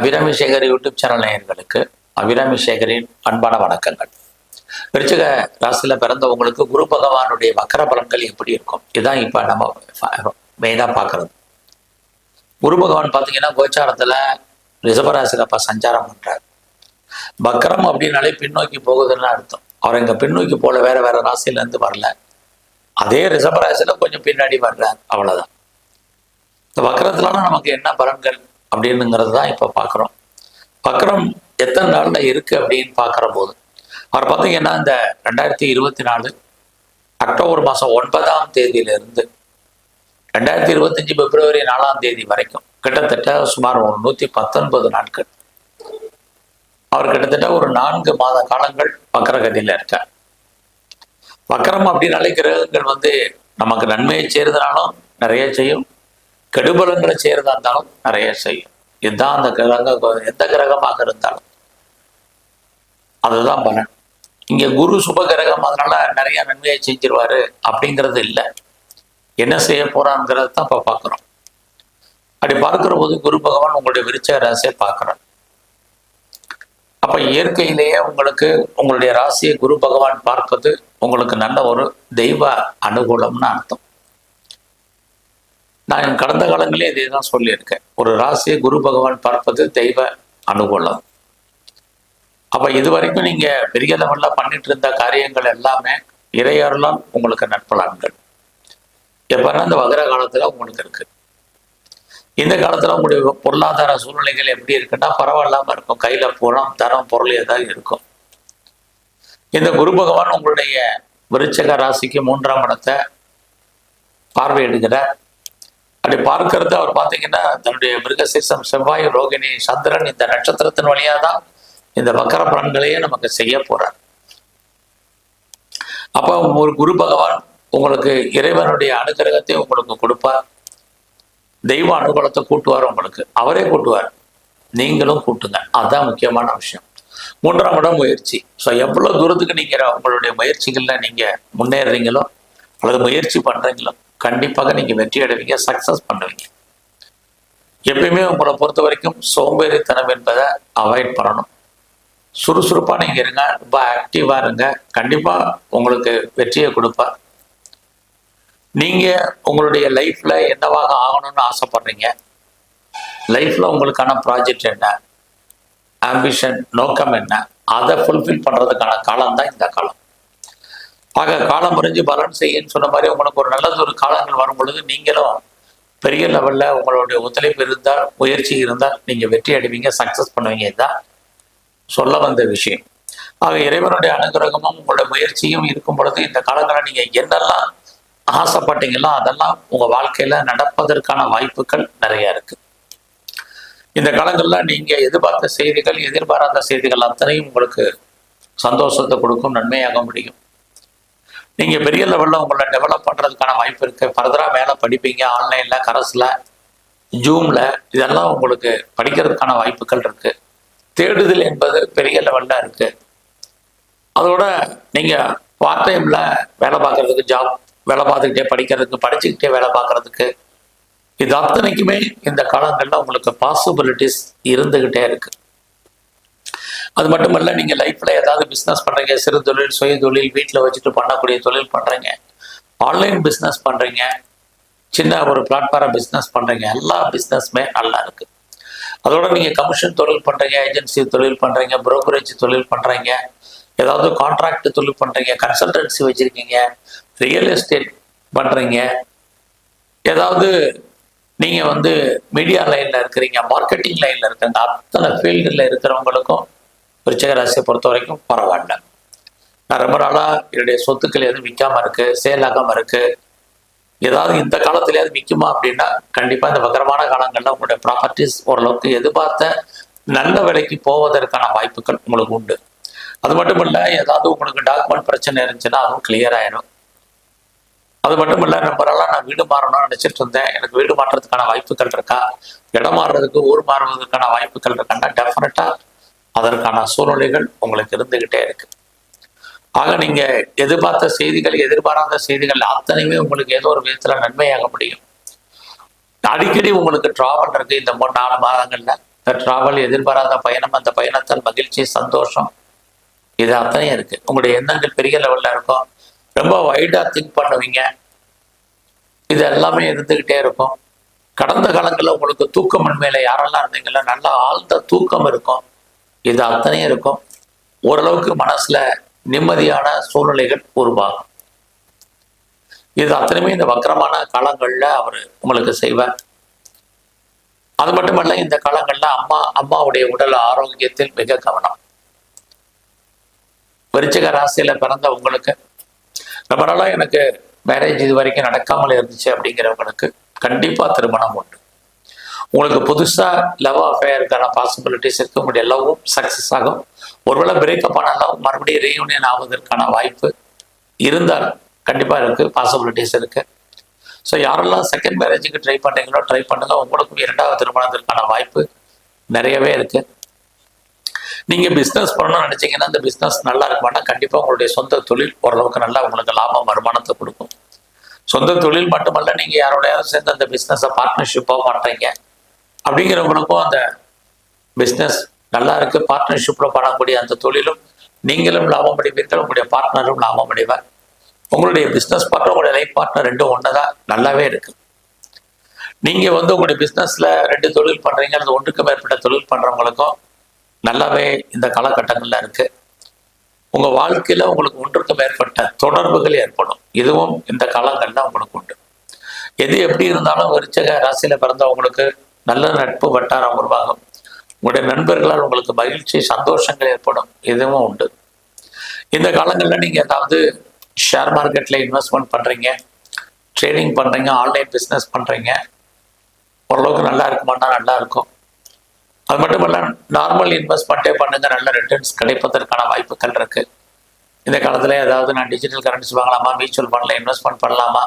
Abirami Sekar YouTube channel நேயர்களுக்கு அபிராமி சேகரின் அன்பான வணக்கங்கள். விருச்சிக ராசியில பிறந்தவங்களுக்கு குரு பகவானுடைய வக்கர பலன்கள் எப்படி இருக்கும்? இதுதான் இப்ப நம்ம மெயினா பார்க்கறது. குரு பகவான் பார்த்தீங்கன்னா கோச்சாரத்துல ரிஷபராசியில இப்போ சஞ்சாரம் பண்றாரு. வக்கரம் அப்படின்னாலே பின்னோக்கி போகுதுன்னு அர்த்தம். அவர் இங்க பின்னோக்கி போல வேற வேற ராசியிலேருந்து வரல. அதே ரிஷபராசியில கொஞ்சம் பின்னாடி வர்றார். அவ்வளவுதான். இந்த வக்கரத்துலான நமக்கு என்ன பலன்கள்? அப்படின்னுங்கிறது தான் இப்போ பார்க்குறோம் பக்கரம் எத்தனை நாளில் இருக்கு அப்படின்னு பார்க்குற போது அவர் பார்த்தீங்கன்னா இந்த ரெண்டாயிரத்தி இருபத்தி நாலு அக்டோபர் மாதம் ஒன்பதாம் தேதியிலிருந்து ரெண்டாயிரத்தி இருபத்தஞ்சி பிப்ரவரி நாலாம் தேதி வரைக்கும் கிட்டத்தட்ட சுமார் ஒரு நூற்றி பத்தொன்பது நாட்கள். அவர் கிட்டத்தட்ட ஒரு நான்கு மாத காலங்கள் வக்கரகதியில் இருக்கார். வக்கரம் அப்படின்னாலே கிரகங்கள் வந்து நமக்கு நன்மையை செய்யறதுனாலும் நிறைய செய்யும். கெடுபலங்களை செய்யறதா இருந்தாலும் நிறைய செய்யும். இதுதான் அந்த கிரக எந்த கிரகமாக இருந்தாலும். அதுதான் பலன். இங்க குரு சுப கிரகம் அதனால நிறைய நன்மையை செஞ்சிருவாரு அப்படிங்கிறது இல்லை. என்ன செய்ய போறாங்கிறது தான் இப்போ பார்க்குறோம். அப்படி பார்க்கிற போது குரு பகவான் உங்களுடைய விருச்ச ராசியை பார்க்குறார். அப்ப இயற்கையிலேயே உங்களுக்கு உங்களுடைய ராசியை குரு பகவான் பார்ப்பது உங்களுக்கு நல்ல ஒரு தெய்வ அனுகூலம்னு அர்த்தம். நான் கடந்த காலங்களே இதே தான் சொல்லியிருக்கேன். ஒரு ராசியை குரு பகவான் பார்ப்பது தெய்வ அனுகூலம். அப்ப இது வரைக்கும் நீங்க பெரிய லெவலில் பண்ணிட்டு இருந்த காரியங்கள் எல்லாமே இறையறலாம் உங்களுக்கு நட்பலன்கள் எப்பன்னா இந்த வகர காலத்துல உங்களுக்கு இருக்கு. இந்த காலத்துல உங்களுடைய பொருளாதார சூழ்நிலைகள் எப்படி இருக்குன்னா பரவாயில்லாம இருக்கும். கையில புறம் தரம் பொருள் ஏதாவது இருக்கும். இந்த குரு பகவான் உங்களுடைய விருச்சக ராசிக்கு மூன்றாம் இடத்தை பார்வையிடுகிறார். அப்படி பார்க்கறது அவர் பார்த்தீங்கன்னா தன்னுடைய மிருகசீசம் செவ்வாய் ரோகிணி சந்திரன் இந்த நட்சத்திரத்தின் வழியா தான் இந்த வக்கர பலன்களையே நமக்கு செய்ய போறார். அப்போ ஒரு குரு பகவான் உங்களுக்கு இறைவனுடைய அனுகிரகத்தை உங்களுக்கு கொடுப்பார். தெய்வ அனுகூலத்தை கூட்டுவார் உங்களுக்கு. அவரே கூட்டுவார். நீங்களும் கூட்டுங்க. அதுதான் முக்கியமான விஷயம். மூன்றாம் இடம் முயற்சி. ஸோ எவ்வளோ தூரத்துக்கு நீங்கள் உங்களுடைய முயற்சிகளில் நீங்கள் முன்னேறுறீங்களோ அல்லது முயற்சி பண்ணுறீங்களோ கண்டிப்பாக நீங்கள் வெற்றி அடைவீங்க சக்ஸஸ் பண்ணுவீங்க. எப்பயுமே உங்களை பொறுத்த வரைக்கும் சோம்பேறித்தனம் என்பதை அவாய்ட் பண்ணணும். சுறுசுறுப்பாக நீங்கள் இருங்க ரொம்ப ஆக்டிவாக இருங்க. கண்டிப்பாக உங்களுக்கு வெற்றியை கொடுப்பார். நீங்கள் உங்களுடைய லைஃப்பில் என்னவாக ஆகணும்னு ஆசைப்படுறீங்க? லைஃப்பில் உங்களுக்கான ப்ராஜெக்ட் என்ன? ஆம்பிஷன் நோக்கம் என்ன? அதை ஃபுல்ஃபில் பண்ணுறதுக்கான காலம் தான் இந்த காலம். ஆக காலம் முறிஞ்சு பலன் செய்யுன்னு சொன்ன மாதிரி உங்களுக்கு ஒரு நல்லது ஒரு காலங்கள் வரும் பொழுது நீங்களும் பெரிய லெவலில் உங்களுடைய ஒத்துழைப்பு இருந்தால் முயற்சி இருந்தால் நீங்கள் வெற்றி அடைவீங்க சக்ஸஸ் பண்ணுவீங்க. இதுதான் சொல்ல வந்த விஷயம். ஆக இறைவனுடைய அனுகிரகமும் உங்களுடைய முயற்சியும் இருக்கும் பொழுது இந்த காலங்களில் நீங்கள் என்னெல்லாம் ஆசைப்பட்டீங்களோ அதெல்லாம் உங்கள் வாழ்க்கையில் நடப்பதற்கான வாய்ப்புகள் நிறையா இருக்குது இந்த காலங்களில் நீங்கள் எதிர்பார்த்த செய்திகள் எதிர்பாராத செய்திகள் அத்தனையும் உங்களுக்கு சந்தோஷத்தை கொடுக்கும் நன்மையாக முடியும். நீங்கள் பெரிய லெவலில் உங்களை டெவலப் பண்ணுறதுக்கான வாய்ப்பு இருக்குது ஃபர்தராக மேலே படிப்பீங்க ஆன்லைனில் கரஸில் ஜூமில் இதெல்லாம் உங்களுக்கு படிக்கிறதுக்கான வாய்ப்புகள் இருக்குது தேடுதல் என்பது பெரிய லெவலில் இருக்குது அதோட நீங்கள் பார்ட் டைமில் வேலை பார்க்குறதுக்கு ஜாப் வேலை பார்த்துக்கிட்டே படிக்கிறதுக்கு படிச்சுக்கிட்டே வேலை பார்க்குறதுக்கு இது அத்தனைக்குமே இந்த காலங்களில் உங்களுக்கு பாசிபிலிட்டிஸ் இருந்துக்கிட்டே இருக்குது அது மட்டுமல்ல நீங்கள் லைஃப்பில் ஏதாவது பிஸ்னஸ் பண்ணுறீங்க சிறு தொழில் சுய தொழில் வீட்டில் வச்சுட்டு பண்ணக்கூடிய தொழில் பண்ணுறீங்க ஆன்லைன் பிஸ்னஸ் பண்ணுறீங்க சின்ன ஒரு பிளாட்ஃபார்ம் பிஸ்னஸ் பண்ணுறீங்க எல்லா பிஸ்னஸுமே நல்லா இருக்குது அதோட நீங்கள் கமிஷன் தொழில் பண்ணுறீங்க ஏஜென்சி தொழில் பண்ணுறீங்க புரோக்கரேஜ் தொழில் பண்ணுறீங்க ஏதாவது கான்ட்ராக்ட் தொழில் பண்ணுறீங்க கன்சல்டன்சி வச்சுருக்கீங்க ரியல் எஸ்டேட் பண்ணுறீங்க ஏதாவது நீங்கள் வந்து மீடியா லைனில் இருக்கிறீங்க மார்க்கெட்டிங் லைனில் இருக்கிறீங்க அத்தனை ஃபீல்டில் இருக்கிறவங்களுக்கும் விருச்சக ராசியை பொறுத்த வரைக்கும் பரவாயில்ல. நான் ரொம்ப நாளாக என்னுடைய சொத்துக்கள் எதுவும் விற்காம இருக்கு சேல் ஆகாம இருக்கு. ஏதாவது இந்த காலத்துலயாவது விற்குமா அப்படின்னா கண்டிப்பாக இந்த வக்கரமான காலங்களில் உங்களுடைய ப்ராப்பர்ட்டிஸ் ஓரளவுக்கு எதிர்பார்த்த நல்ல விலைக்கு போவதற்கான வாய்ப்புகள் உங்களுக்கு உண்டு. அது மட்டும் இல்லை ஏதாவது உங்களுக்கு டாக்குமெண்ட் பிரச்சனை இருந்துச்சுன்னா அதுவும் கிளியர் ஆயிடும் அது மட்டும் இல்லை ரொம்ப நாளாக நான் வீடு மாறணும்னு நினச்சிட்டு இருந்தேன். எனக்கு வீடு மாற்றுறதுக்கான வாய்ப்புகள் இருக்கா? இடம் மாறுறதுக்கு ஊர் மாறுவதற்கான வாய்ப்புகள் இருக்கான்னா டெஃபினட்டாக அதற்கான சூழ்நிலைகள் உங்களுக்கு இருந்துகிட்டே இருக்கு. ஆக நீங்க எதிர்பார்த்த செய்திகள் எதிர்பாராத செய்திகள் அத்தனையுமே உங்களுக்கு ஏதோ ஒரு விதத்துல நன்மையாக முடியும். அடிக்கடி உங்களுக்கு டிராவல் இருக்கு. இந்த மூணு நாலு மாதங்கள்ல இந்த டிராவல் எதிர்பாராத பயணம் அந்த பயணத்தால் மகிழ்ச்சி சந்தோஷம் இது அத்தனையும் இருக்கு. உங்களுடைய எண்ணங்கள் பெரிய லெவல்ல இருக்கும். ரொம்ப வைடா திங்க் பண்ணுவீங்க. இது எல்லாமே இருந்துகிட்டே இருக்கும். கடந்த காலங்களில் உங்களுக்கு தூக்கமின்மையில யாரெல்லாம் இருந்தீங்களோ நல்லா ஆழ்ந்த தூக்கம் இருக்கும். இது அத்தனையும் இருக்கும். ஓரளவுக்கு மனசுல நிம்மதியான சூழ்நிலைகள் உருவாகும். இது அத்தனையுமே இந்த வக்கரமான காலங்களில் அவர் உங்களுக்கு செய்வார். அது மட்டுமல்ல இந்த காலங்களில் அம்மா அம்மாவுடைய உடல் ஆரோக்கியத்தில் மிக கவனம். விருச்சிக ராசியில பிறந்த உங்களுக்கு ரொம்ப நாளாக எனக்கு மேரேஜ் இது வரைக்கும் நடக்காமல் இருந்துச்சு அப்படிங்கிறவங்களுக்கு கண்டிப்பாக திருமணம் உண்டு. உங்களுக்கு புதுசாக லவ் அஃபேருக்கான பாசிபிலிட்டிஸ் இருக்கு உங்களுடைய லவ்வும் சக்ஸஸ் ஆகும். ஒருவேளை பிரேக்கப் ஆன லவ் மறுபடியும் ரீயூனியன் ஆவதற்கான வாய்ப்பு இருந்தால் கண்டிப்பாக இருக்குது பாசிபிலிட்டிஸ் இருக்குது ஸோ யாரெல்லாம் செகண்ட் மேரேஜுக்கு ட்ரை பண்ணுறீங்களோ ட்ரை பண்ணுங்க. உங்களுக்கும் இரண்டாவது திருமணத்திற்கான வாய்ப்பு நிறையவே இருக்குது நீங்கள் பிஸ்னஸ் பண்ணணும்னு நினச்சிங்கன்னா அந்த பிஸ்னஸ் நல்லா இருக்குமானா கண்டிப்பாக உங்களுடைய சொந்த தொழில் ஓரளவுக்கு நல்லா உங்களுக்கு லாபம் வருமானத்தை கொடுக்கும். சொந்த தொழில் மட்டுமல்ல நீங்கள் யாரோடையாவது சேர்ந்து அந்த பிஸ்னஸை பார்ட்னர்ஷிப்பாக பண்ணுறீங்க அப்படிங்கிறவங்களுக்கும் அந்த பிஸ்னஸ் நல்லா இருக்கு. பார்ட்னர்ஷிப்பில் பண்ணக்கூடிய அந்த தொழிலும் நீங்களும் லாபம் அடைவீர்கள். உங்களுடைய பார்ட்னரும் லாபம் அடைவார். உங்களுடைய பிஸ்னஸ் பார்ட்னர் உங்களுடைய லைஃப் பார்ட்னர் ரெண்டும் ஒன்று தான் நல்லாவே இருக்கு. நீங்கள் வந்து உங்களுடைய பிஸ்னஸில் ரெண்டு தொழில் பண்ணுறீங்க அல்லது ஒன்றுக்கு மேற்பட்ட தொழில் பண்ணுறவங்களுக்கும் நல்லாவே இந்த காலகட்டங்களில் இருக்கு. உங்கள் வாழ்க்கையில் உங்களுக்கு ஒன்றுக்கு மேற்பட்ட தொடர்புகள் ஏற்படும். இதுவும் இந்த காலங்களில் உங்களுக்கு உண்டு. எது எப்படி இருந்தாலும் விருச்சக ராசியில் பிறந்தவங்களுக்கு நல்ல நட்பு வட்டாரம் உருவாகும். உங்களுடைய நண்பர்களால் உங்களுக்கு மகிழ்ச்சி சந்தோஷங்கள் ஏற்படும். இதுவும் உண்டு. இந்த காலங்களில் நீங்க ஏதாவது ஷேர் மார்க்கெட்ல இன்வெஸ்ட்மெண்ட் பண்ணுறீங்க ட்ரேடிங் பண்றீங்க ஆன்லைன் பிஸ்னஸ் பண்றீங்க ஓரளவுக்கு நல்லா இருக்குமானா நல்லா இருக்கும். அது மட்டும் இல்ல நார்மல் இன்வெஸ்ட்மெண்ட்டே பண்ணுங்க நல்ல ரிட்டர்ன்ஸ் கிடைப்பதற்கான வாய்ப்புகள் இருக்கு. இந்த காலத்துல ஏதாவது நான் டிஜிட்டல் கரன்சி வாங்கலாமா மியூச்சுவல் ஃபண்டில் இன்வெஸ்ட்மெண்ட் பண்ணலாமா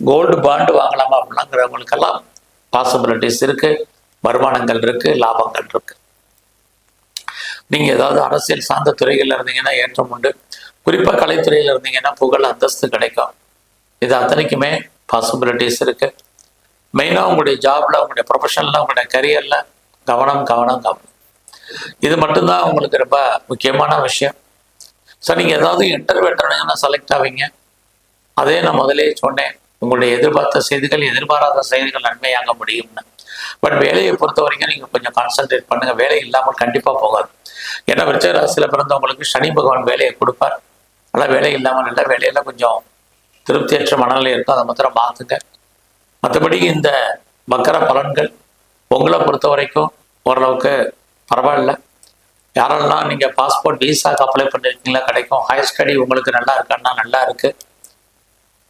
கோல்டு பாண்டு வாங்கலாமா அப்படிலாங்கிறவங்களுக்கெல்லாம் பாசிபிலிட்டிஸ் இருக்கு வருமானங்கள் இருக்கு லாபங்கள் இருக்கு. நீங்க ஏதாவது அரசியல் சார்ந்த துறைகள்ல இருந்தீங்கன்னா ஏற்றம் உண்டு. குறிப்பா கலைத்துறையில இருந்தீங்கன்னா புகழ் அந்தஸ்து கிடைக்கும். இது அத்தனைக்குமே பாசிபிலிட்டிஸ் இருக்கு. மெயினா உங்களுடைய ஜாப்ல உங்களுடைய ப்ரொஃபஷன்ல உங்களுடைய கரியர்ல கவனம் கவனம் கவனம். இது மட்டும்தான் உங்களுக்கு ரொம்ப முக்கியமான விஷயம். ஸோ நீங்க ஏதாவது இன்டர்வியூ எடுத்துனீங்கன்னா செலக்ட் ஆவீங்க. அதே நான் முதலே சொன்னேன். உங்களுடைய எதிர்பார்த்த செய்திகள் எதிர்பாராத செய்திகள் நன்மையாக முடியும்னு பட் வேலையை பொறுத்த வரைக்கும் நீங்க கொஞ்சம் கான்சென்ட்ரேட் பண்ணுங்க. வேலை இல்லாமல் கண்டிப்பா போகாது. ஏன்னா விருச்சக ராசியில பிறந்தவங்களுக்கு சனி பகவான் வேலையை கொடுப்பார். ஆனால் வேலை இல்லாமல் நல்ல வேலையில கொஞ்சம் திருப்தியற்ற மனநிலை இருக்கும். அதை மாத்திரம் பார்த்துங்க மற்றபடி இந்த மக்கர பலன்கள் உங்களை பொறுத்த வரைக்கும் ஓரளவுக்கு பரவாயில்ல. யாரெல்லாம் நீங்கள் பாஸ்போர்ட் விசாக்கு அப்ளை பண்ணிருக்கீங்களா கிடைக்கும். ஹையர் ஸ்டடி உங்களுக்கு நல்லா இருக்கான்னா நல்லா இருக்குது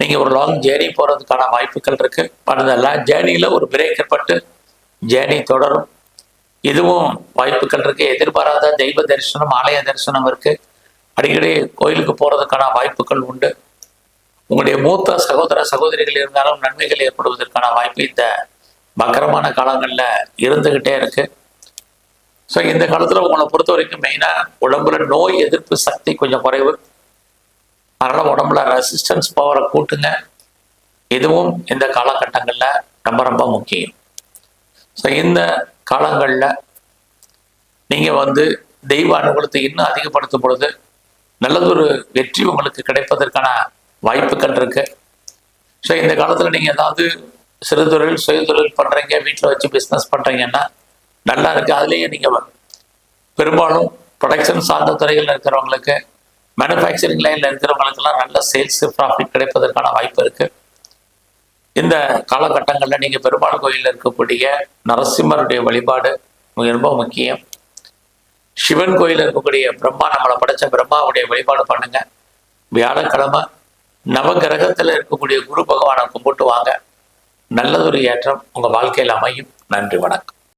நீங்கள் ஒரு லாங் ஜேர்னி போகிறதுக்கான வாய்ப்புகள் இருக்குது பட் அந்த ஒரு பிரேக் ஏற்பட்டு ஜேர்னி தொடரும். இதுவும் வாய்ப்புகள் இருக்குது எதிர்பாராத தெய்வ தரிசனம் ஆலய தரிசனம் இருக்குது அடிக்கடி கோயிலுக்கு போகிறதுக்கான வாய்ப்புகள் உண்டு. உங்களுடைய மூத்த சகோதர சகோதரிகள் இருந்தாலும் நன்மைகள் ஏற்படுவதற்கான வாய்ப்பு இந்த மக்கரமான காலங்களில் இருந்துகிட்டே இருக்குது ஸோ இந்த காலத்தில் உங்களை பொறுத்த வரைக்கும் மெயினாக உடம்புல நோய் எதிர்ப்பு சக்தி கொஞ்சம் குறைவு. அதனால் உடம்புல ரெசிஸ்டன்ஸ் பவரை கூட்டுங்க. இதுவும் இந்த காலகட்டங்களில் ரொம்ப ரொம்ப முக்கியம். ஸோ இந்த காலங்களில் நீங்கள் வந்து தெய்வ அனுகூலத்தை இன்னும் அதிகப்படுத்தும் பொழுது நல்லதொரு வெற்றி உங்களுக்கு கிடைப்பதற்கான வாய்ப்புகள் இருக்கு. ஸோ இந்த காலத்தில் நீங்கள் ஏதாவது சிறு தொழில் பண்ணுறீங்க வீட்டில் வச்சு பிஸ்னஸ் பண்ணுறீங்கன்னா நல்லா இருக்குது அதுலேயே நீங்கள் பெரும்பாலும் ப்ரொடக்ஷன் சார்ந்த துறைகளில் இருக்கிறவங்களுக்கு மேனுஃபேக்சரிங் லைனில் இருக்கிறவங்களுக்கெல்லாம் நல்ல சேல்ஸ் ப்ராஃபிட் கிடைப்பதற்கான வாய்ப்பு இருக்கு. இந்த காலகட்டங்களில் நீங்கள் பெருமாள் கோயிலில் இருக்கக்கூடிய நரசிம்மருடைய வழிபாடு ரொம்ப முக்கியம். சிவன் கோயிலில் இருக்கக்கூடிய பிரம்மா நம்மளை படைச்ச பிரம்மாவுடைய வழிபாடு பண்ணுங்க. வியாழக்கிழமை நவகிரகத்தில் இருக்கக்கூடிய குரு பகவானை கும்பிட்டு வாங்க. நல்லதொரு ஏற்றம் உங்கள் வாழ்க்கையில் அமையும். நன்றி வணக்கம்.